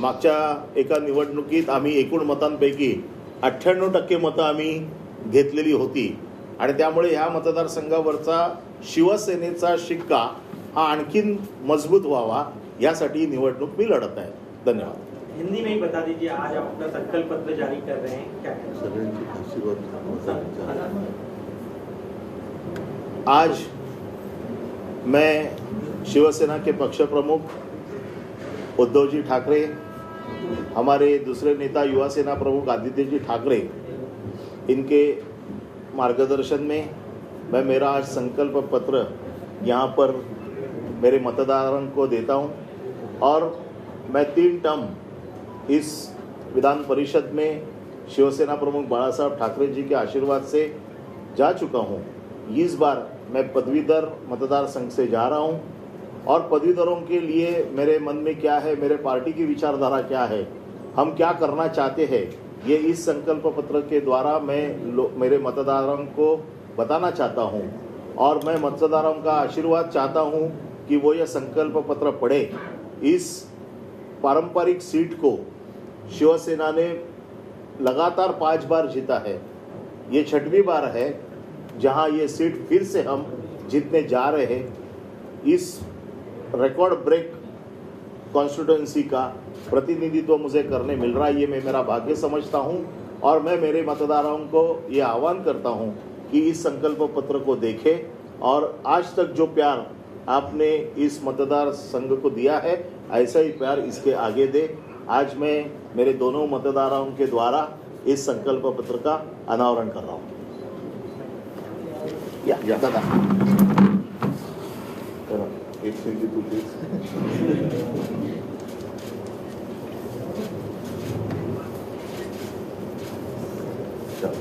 मागच्या एका निवडणुकीत आम्ही एकूण मतांपैकी अठ्ठ्याण्णव टक्के मतं आम्ही घेतलेली होती. आणि त्यामुळे ह्या मतदारसंघावरचा शिवसेनेचा शिक्का हा आणखीन मजबूत व्हावा यासाठी निवडणूक मी लढत आहे. धन्यवाद. हिंदी में ही बता दीजिए आज आप अपना संकल्प पत्र जारी कर रहे हैं क्या क्या सगळ्यांचे आशीर्वाद आज मैं शिवसेना के पक्ष प्रमुख उद्धव जी ठाकरे हमारे दूसरे नेता युवा सेना प्रमुख आदित्य जी ठाकरे, इनके मार्गदर्शन में मैं मेरा आज संकल्प पत्र यहाँ पर मेरे मतदारों को देता हूँ और मैं तीन टर्म इस विधान परिषद में शिवसेना प्रमुख बाला साहब ठाकरे जी के आशीर्वाद से जा चुका हूँ। इस बार मैं पदवीधर मतदार संघ से जा रहा हूँ। और पदवीधरों के लिए मेरे मन में क्या है, मेरे पार्टी की विचारधारा क्या है, हम क्या करना चाहते हैं, ये इस संकल्प पत्र के द्वारा मैं मेरे मतदारों को बताना चाहता हूँ। और मैं मतदारों का आशीर्वाद चाहता हूँ कि वो यह संकल्प पत्र पढ़े। इस पारंपरिक सीट को शिवसेना ने लगातार पाँच बार जीता है। ये छठवीं बार है, जहाँ ये सीट फिर से हम जीतने जा रहे हैं। इस रिकॉर्ड ब्रेक कॉन्स्टिट्यूंसी का प्रतिनिधित्व मुझे करने मिल रहा है, ये मैं मेरा भाग्य समझता हूँ और मैं मेरे मतदारों को ये आह्वान करता हूँ कि इस संकल्प पत्र को देखें और आज तक जो प्यार आपने इस मतदार संघ को दिया है, ऐसा ही प्यार इसके आगे दे आज मैं मेरे दोनों मतदारों के द्वारा इस संकल्प पत्र का अनावरण कर रहा हूँ या या. दादा. एक सेकंड तू please. चल.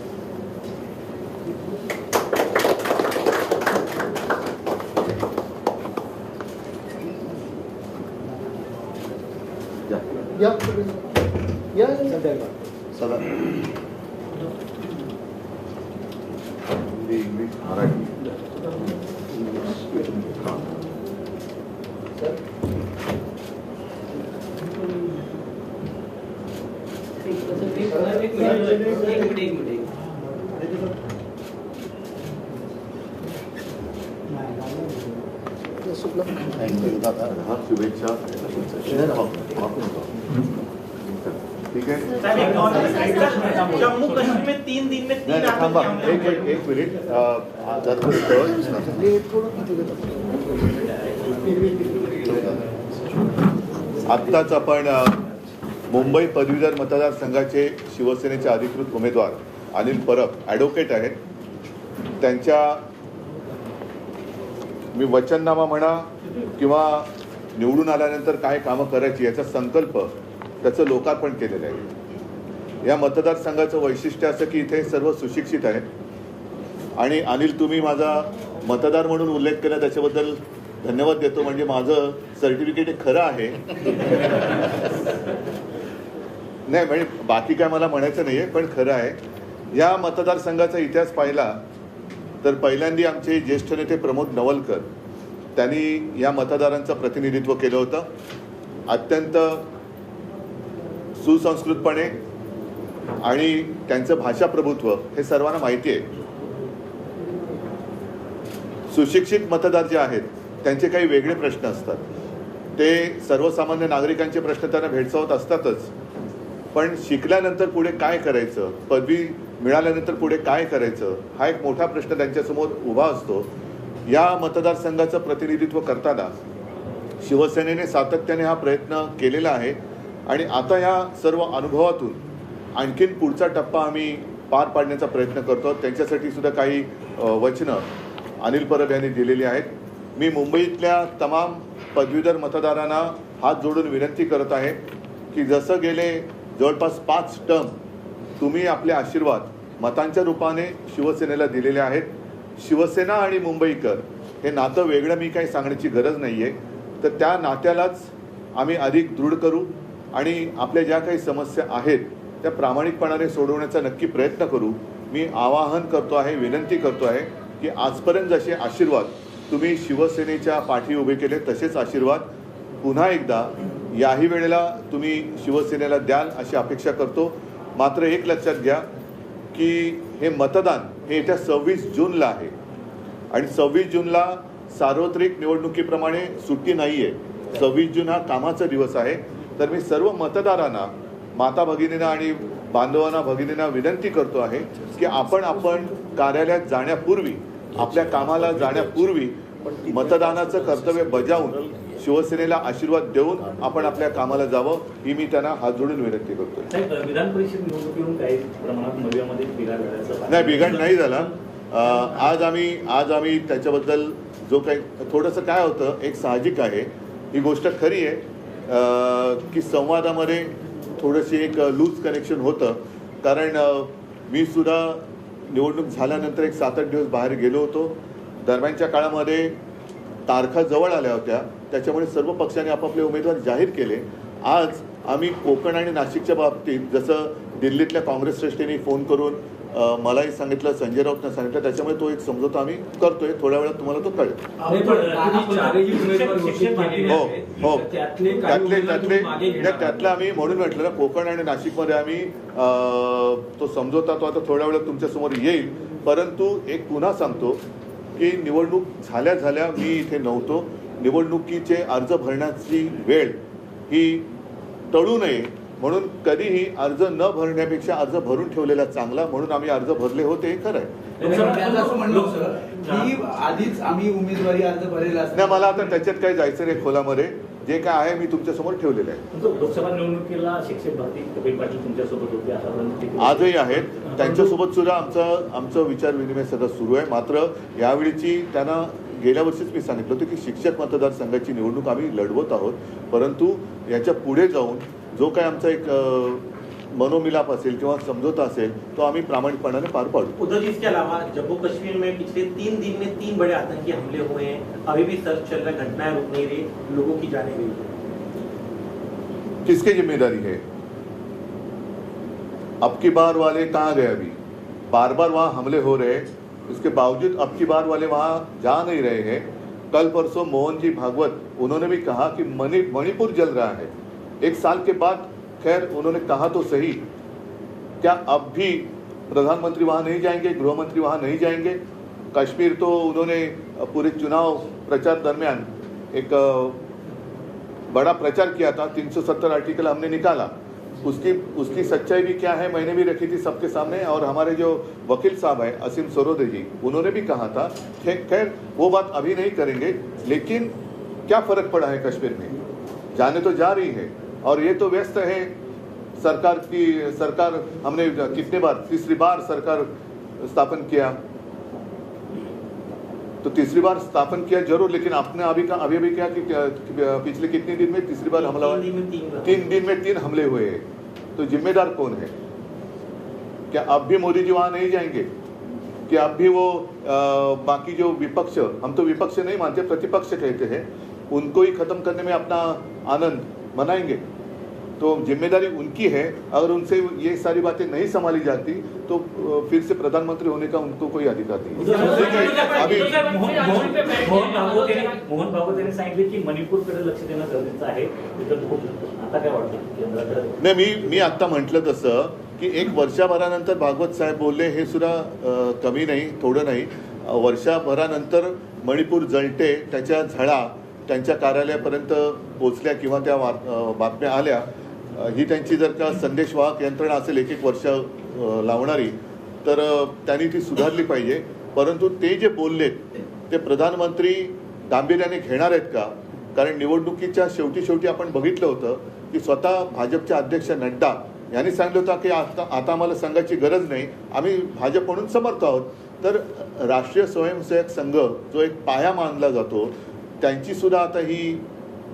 या. या या सदा हिंदी इंग्लिश मराठी हां. एक मिनट एक मिनट थँक्यू दादा हा शुभेच्छा. ठीक है। जम्मू कश्मीर में तीन दिन में एक एक मिनिट. आत्ताच आपण मुंबई पदवीधर मतदारसंघाचे शिवसेनेचे अधिकृत उमेदवार अनिल परब ॲडव्होकेट आहेत. त्यांच्या मी वचननामा म्हणा किंवा निवडून आल्यानंतर काय कामं करायची याचा संकल्प त्याचं लोकार्पण केलेलं आहे. या मतदारसंघाचं वैशिष्ट्य असं की इथे सर्व सुशिक्षित आहेत. आणि अनिल तुम्ही माझा मतदार म्हणून उल्लेख केला त्याच्याबद्दल धन्यवाद देतो. म्हणजे माझं सर्टिफिकेट हे खरं आहे. नाही म्हणजे बाकी काय मला म्हणायचं नाही आहे पण खरं आहे. या मतदारसंघाचा इतिहास पाहिला तर पहिल्यांदी आमचे ज्येष्ठ नेते प्रमोद नवलकर त्यांनी या मतदारांचं प्रतिनिधित्व केलं होतं. अत्यंत सुसंस्कृतपणे आणि त्यांचं भाषा प्रभुत्व हे सर्वांना माहिती आहे. सुशिक्षित मतदार जे आहेत त्यांचे काही वेगळे प्रश्न असतात. ते सर्वसामान्य नागरिकांचे प्रश्न त्यांना भेडसावत असतातच. पण शिकल्यानंतर पुढे काय करायचं? पदवी मिळाल्यानंतर पुढे काय करायचं? हा एक मोठा प्रश्न त्यांच्यासमोर उभा असतो. या मतदारसंघाचं प्रतिनिधित्व करताना शिवसेनेने सातत्याने हा प्रयत्न केलेला आहे. आणि आता या सर्व अनुभवातून आणखीन पुढचा टप्पा आम्ही पार पाडण्याचा प्रयत्न करतो. त्यांच्यासाठी सुद्धा काही वचनं अनिल परब यांनी दिलेली आहेत. मी मुंबईतल्या तमाम पदवीधर मतदारांना हात जोडून विनंती करत आहे की जसं गेले जवळपास पाच टर्म तुम्ही आपले आशीर्वाद मतांच्या रूपाने शिवसेनेला दिलेले आहेत. शिवसेना आणि मुंबईकर हे नातं वेगळं मी काही सांगण्याची गरज नाही आहे तर त्या नात्यालाच आम्ही अधिक दृढ करू आणि आपल्या ज्या काही समस्या आहेत त्या प्रामाणिकपणाने सोडवण्याचा नक्की प्रयत्न करू. मी आवाहन करतो आहे विनंती करतो आहे की आजपर्यंत जसे आशीर्वाद तुम्ही शिवसेनेच्या पाठी उभे केले तसेच आशीर्वाद पुन्हा एकदा याही वेळेला तुम्ही शिवसेनेला द्याल अशी अपेक्षा करतो. मात्र एक लक्षात घ्या की हे मतदान हे येत्या सव्वीस जूनला आहे. आणि सव्वीस जूनला सार्वत्रिक निवडणुकीप्रमाणे सुट्टी नाही आहे सव्वीस जून हा कामाचा दिवस आहे. तर मी सर्व मतदारांना माता भगिनींना आणि बांधवांना भगिनींना विनंती करतो आहे की आपण आपण कार्यालयात जाण्यापूर्वी आपल्या कामाला जाण्यापूर्वी मतदानाचं कर्तव्य बजावून शिवसेनेला आशीर्वाद देऊन आपण आपल्या कामाला जावं ही मी त्यांना हात जोडून विनंती साहेब विधान परिषद निवडणुकीवरून काही प्रमाणात नव्यामध्ये बिघाड झाल्याचं नाही बिघाड नाही झाला. आज आम्ही आज आम्ही त्याच्याबद्दल जो काही थोडंसं काय होतं एक साहजिक आहे. ही गोष्ट खरी आहे. की संवादामध्ये थोडंशी एक लूज कनेक्शन होतं. कारण मी सुद्धा निवडणूक झाल्यानंतर एक सात आठ दिवस बाहेर गेलो होतो. दरम्यानच्या काळामध्ये तारखा जवळ आल्या होत्या. त्याच्यामुळे सर्व पक्षांनी आपापले उमेदवार जाहीर केले. आज आम्ही कोकण आणि नाशिकच्या बाबतीत जसं दिल्लीतल्या काँग्रेस श्रेष्ठींनी फोन करून मलाही सांगितलं संजय राऊतनं सांगितलं त्याच्यामुळे तो एक समजोता आम्ही करतोय. थोड्या वेळात तुम्हाला तो कळेल. हो. हो. त्यातले त्यातले त्यातले आम्ही म्हणून म्हटलं ना कोकण आणि नाशिकमध्ये आम्ही तो समजोता तो आता थोड्या वेळात तुमच्यासमोर येईल. परंतु एक पुन्हा सांगतो. की निवडणूक झाल्या झाल्या मी इथे नव्हतो. निवडणुकीचे अर्ज भरण्याची वेळ ही टळू नये. म्हणून कधीही अर्ज न भरण्यापेक्षा अर्ज भरून ठेवलेला चांगला म्हणून आम्ही अर्ज भरले होते हे खरं आहे. आधीच आम्ही उमेदवारी अर्ज भरलेला नाही मला आता त्याच्यात काही जायचं नाही खोलामध्ये. जे काय आहे मी तुमच्यासमोर ठेवलेलं आहे. लोकसभा निवडणुकीला शिक्षक भरती पाटील तुमच्यासोबत होते आजही आहेत. त्यांच्यासोबत सुद्धा आमचं आमचं विचार विनिमय सगळं सुरू आहे. मात्र यावेळीची त्यांना गेल्या वर्षीच मी सांगितलं होतं की शिक्षक मतदारसंघाची निवडणूक आम्ही लढवत आहोत. परंतु याच्यापुढे जाऊन जो काय आमचा एक मनोमिलाप असेल किंवा समझोता असेल तो आम्ही प्रामाणिकपणाने पार पाडू. उधर इसके अलावा जम्मू कश्मीर में पिछले तीन दिन में तीन बड़े आतंकी हमले हुए हैं। अभी भी सर्च चल रहा घटनाएँ रुक नहीं रही लोगों की जाने गई। किसकी ज़िम्मेदारी है? अब की बार वाले कहाँ गए अभी? बार बार वहाँ हमले हो रहे हैं। उसके बावजूद अब की बार वाले वहाँ जा नहीं रहे हैं। कल परसों मोहन जी भागवत उन्होंने भी कहा कि मणि मणिपुर जल रहा है। एक साल के बाद खैर, उन्होंने कहा तो सही। क्या अब भी प्रधानमंत्री वहाँ नहीं जाएँगे गृह मंत्री वहाँ नहीं जाएँगे? कश्मीर तो उन्होंने पूरे चुनाव प्रचार दरमियान एक बड़ा प्रचार किया था 370 आर्टिकल हमने निकाला। उसकी उसकी सच्चाई भी क्या है, मैंने भी रखी थी सबके सामने, और हमारे जो वकील साहब हैं, असीम सरोदे जी, उन्होंने भी कहा था खैर, वो बात अभी नहीं करेंगे, लेकिन क्या फ़र्क पड़ा है कश्मीर में? जाने तो जा रही है। और ये तो व्यस्त है। सरकार की सरकार हमने कितने बार तीसरी बार सरकार स्थापन किया। तो तीसरी बार स्थापन किया ज़रूर लेकिन आपने अभी का अभी अभी क्या कि पिछले कितने दिन में तीसरी बार हमला तीन दिन में तीन तीन दिन में तीन हमले हुए हैं। तो जिम्मेदार कौन है? क्या अब भी मोदी जी वहाँ नहीं जाएँगे? कि अब भी वो अ, बाकी जो विपक्ष हम तो विपक्ष नहीं मानते प्रतिपक्ष कहते हैं उनको ही खत्म करने में अपना आनंद मनाएँगे? तो जिम्मेदारी उनकी है अगर उनसे ये सारी बातें नहीं संभाली जाती तो फिर से प्रधानमंत्री होने का उनको कोई अधिकार नहीं मोहन मोहन- मोहन भागवत यांनी सांगितले की मणिपूरकडे लक्ष देणं गरजेचं आहे. आता काय वाटतं? केंद्राकडे नाही मी मी आत्ता म्हटलं तसं की एक वर्षभरानंतर भागवत साहेब बोलले हे सुद्धा कमी नाही थोडं नाही. वर्षभरानंतर मणिपूर जळते त्याच्या झळा त्यांच्या कार्यालयापर्यंत पोचल्या किंवा त्या बातम्या आल्या. ही त्यांची जर का संदेशवाहक यंत्रणा असेल एक एक वर्ष लावणारी तर त्यांनी ती सुधारली पाहिजे. परंतु ते जे बोललेत ते प्रधानमंत्री गांभीर्याने घेणार आहेत का? कारण निवडणुकीच्या शेवटी शेवटी आपण बघितलं होतं की स्वतः भाजपचे अध्यक्ष नड्डा यांनी सांगितलं होतं की आता आता आम्हाला संघाची गरज नाही आम्ही भाजप म्हणून समर्थ आहोत. तर राष्ट्रीय स्वयंसेवक संघ जो एक पाया मानला जातो त्यांची सुद्धा आता ही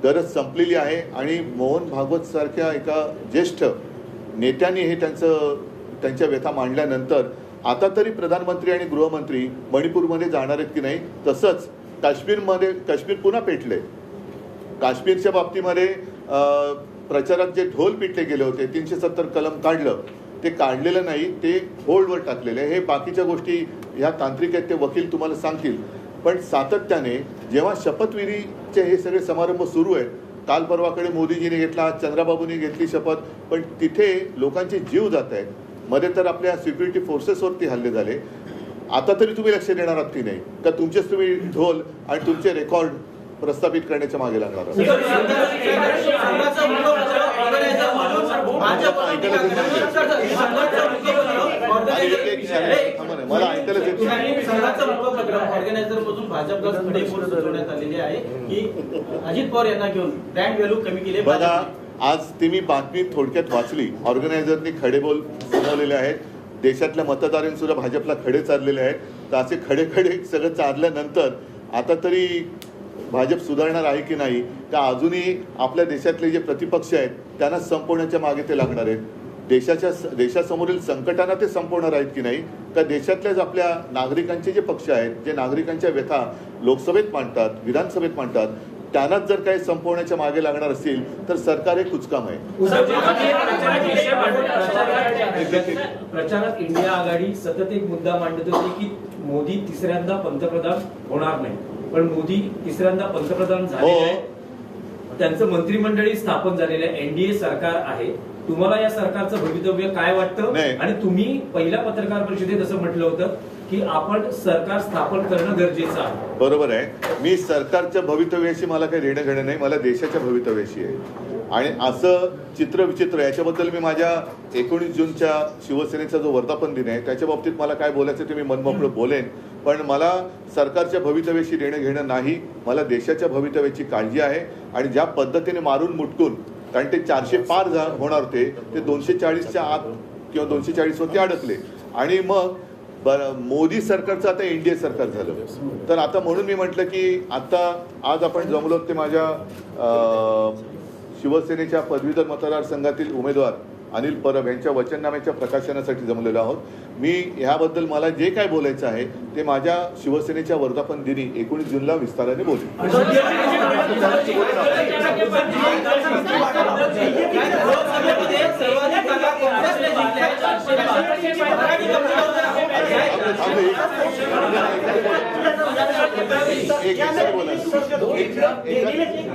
गरज संपलेली आहे. आणि मोहन भागवत सारख्या एका ज्येष्ठ नेत्यांनी हे त्यांचं त्यांच्या व्यथा मांडल्यानंतर आता तरी प्रधानमंत्री आणि गृहमंत्री मणिपूरमध्ये जाणार आहेत की नाही तसंच काश्मीरमध्ये काश्मीर पुन्हा पेटले. काश्मीरच्या बाबतीमध्ये प्रचारात जे ढोल पिटले गेले होते तीनशे सत्तर कलम काढलं ते काढलेलं नाही ते होल्डवर टाकलेले हे बाकीच्या गोष्टी ह्या तांत्रिक आहेत ते वकील तुम्हाला सांगतील. पण सातत्याने जेव्हा शपथविधीचे हे सगळे समारंभ सुरू आहेत काल परवाकडे मोदीजीने घेतला चंद्राबाबूंनी घेतली शपथ पण तिथे लोकांचे जीव जात आहेत मध्ये तर आपल्या सिक्युरिटी फोर्सेसवरती हल्ले झाले आता तरी तुम्ही लक्ष देणार आहात की नाही का तुमचेच तुम्ही ढोल आणि तुमचे रेकॉर्ड प्रस्थापित करण्याच्या मागे लागणार मला ऐकायलाच येत मुखपत्र ऑर्गनायझर मधून भाजपला खडे सुचवण्यात आलेले आहे की अजित पवार यांना घेऊन ब्रँड व्हॅल्यू कमी केले बघा आज ती मी बातमी थोडक्यात वाचली. ऑर्गनायझरनी खडेबोल सुनावलेले आहेत. देशातल्या मतदारांनी सुद्धा भाजपला खडे चाललेले आहेत. तर असे खडे खडे सगळं चालल्यानंतर आता तरी भाजप सुधारणार आहे की नाही? का अजूनही आपल्या देशातले जे प्रतिपक्ष आहेत त्यांना संपवण्याच्या मागे ते लागणार आहेत? देशाच्या देशासमोरील संकटांना ते संपवणार आहेत की नाही? का देशातल्याच आपल्या नागरिकांचे जे पक्ष आहेत जे नागरिकांच्या व्यथा लोकसभेत मांडतात विधानसभेत मांडतात त्यांनाच जर काही संपवण्याच्या मागे लागणार असतील तर सरकार हे कुचकाम आहे. प्रचारात इंडिया आघाडी सतत एक मुद्दा मांडत होती की मोदी तिसऱ्यांदा पंतप्रधान होणार नाही. पण मोदी तिसऱ्यांदा पंतप्रधान झाले हो. त्यांचं मंत्रिमंडळी स्थापन झालेलं आहे एनडीए सरकार आहे. तुम्हाला या सरकारचं भवितव्य काय वाटतं. आणि तुम्ही पहिल्या पत्रकार परिषदेत असं म्हटलं होतं की आपण सरकार स्थापन करणं गरजेचं आहे. बरोबर आहे. मी सरकारच्या भवितव्याशी मला काही देणं घेणं नाही. मला देशाच्या भवितव्याशी आहे. आणि असं चित्र विचित्र याच्याबद्दल मी माझ्या एकोणीस जूनच्या शिवसेनेचा जो वर्धापन दिन आहे त्याच्या बाबतीत मला काय बोलायचं ते मी मनमोकळं बोलेन. पण मला सरकारच्या भवितव्याशी देणं घेणं नाही. मला देशाच्या भवितव्याची काळजी आहे. आणि ज्या पद्धतीने मारून मुटकून कारण ते चारशे पार झा होणार होते ते दोनशे चाळीसच्या आत किंवा दोनशे चाळीसवरती अडकले. आणि मग बरं मोदी सरकारचं आता एनडीए सरकार झालं. तर आता म्हणून मी म्हटलं की आता आज आपण जमलो ते माझ्या शिवसेनेच्या पदवीधर मतदारसंघातील उमेदवार अनिल परब यांच्या वचननाम्याच्या प्रकाशनासाठी जमलेलो आहोत. मी ह्याबद्दल मला जे काय बोलायचं आहे ते माझ्या शिवसेनेच्या वर्धापन दिनी एकोणीस जूनला विस्ताराने बोलेन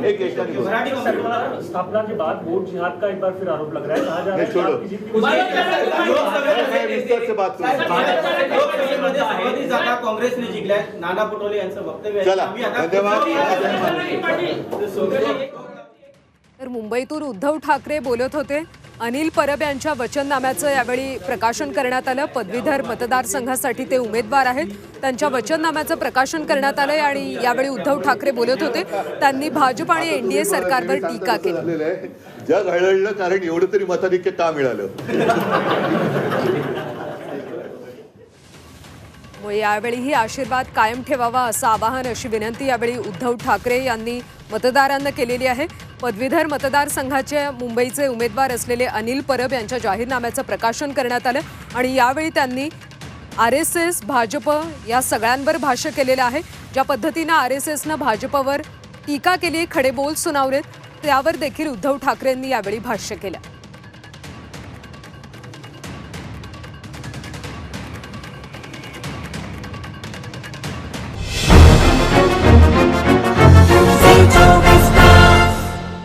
एक स्थापना के बाद वोट जिहाद का एक बार फिर आरोप लग रहा है कहा जा रहा है छोड़ो। से बात जागा काँग्रेसने जिंकल्या नाना पटोले यांचं वक्तव्य तर मुंबईतून उद्धव ठाकरे बोलत होते अनिल परब यांच्या वचननाम्याचं यावेळी प्रकाशन करण्यात आलं. पदवीधर मतदारसंघासाठी ते उमेदवार आहेत. त्यांच्या वचननाम्याचं प्रकाशन करण्यात आलंय आणि यावेळी उद्धव ठाकरे बोलत होते. त्यांनी भाजप आणि एनडीए सरकारवर टीका केली. जग हळहळलं कारण एवढं तरी मताधिक्य का मिळालं? यावेळीही आशीर्वाद कायम ठेवावा असं आवाहन अशी विनंती यावेळी उद्धव ठाकरे यांनी मतदारांना केलेली आहे. पदवीधर मतदारसंघाचे मुंबईचे उमेदवार असलेले अनिल परब यांच्या जाहीरनाम्याचं प्रकाशन करण्यात आलं आणि यावेळी त्यांनी आर एस एस भाजप या सगळ्यांवर भाष्य केलेलं आहे. ज्या पद्धतीनं आर एस एसनं भाजपवर टीका केली खडे बोल सुनावलेत त्यावर देखील उद्धव ठाकरेंनी यावेळी भाष्य केलं.